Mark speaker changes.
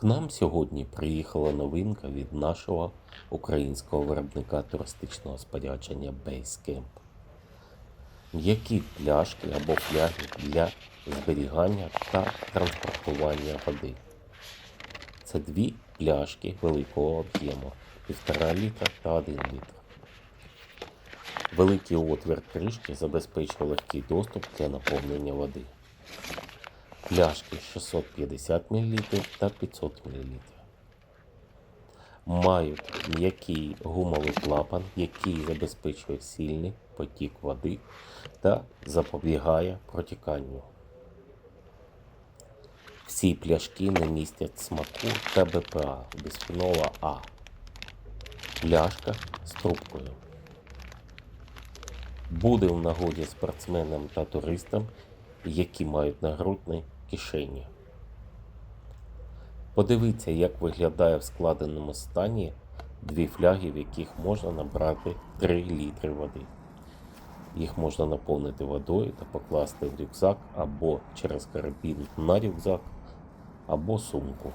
Speaker 1: К нам сьогодні приїхала новинка від нашого українського виробника туристичного спорядження Basecamp. М'які пляшки або фляги для зберігання та транспортування води. Це дві пляшки великого об'єму 1,5 літра та 1 літр. Великий отвір кришки забезпечує легкий доступ для наповнення води. Пляшки 650 мл та 500 мл. Мають м'який гумовий клапан, який забезпечує сильний потік води та запобігає протіканню. Всі пляшки не містять смаку та БПА біспінола А. Пляшка з трубкою. Буде в нагоді спортсменам та туристам, які мають нагрудні кишені. Подивіться, як виглядає в складеному стані дві фляги, в яких можна набрати 3 літри води. Їх можна наповнити водою та покласти в рюкзак або через карабін на рюкзак, або сумку.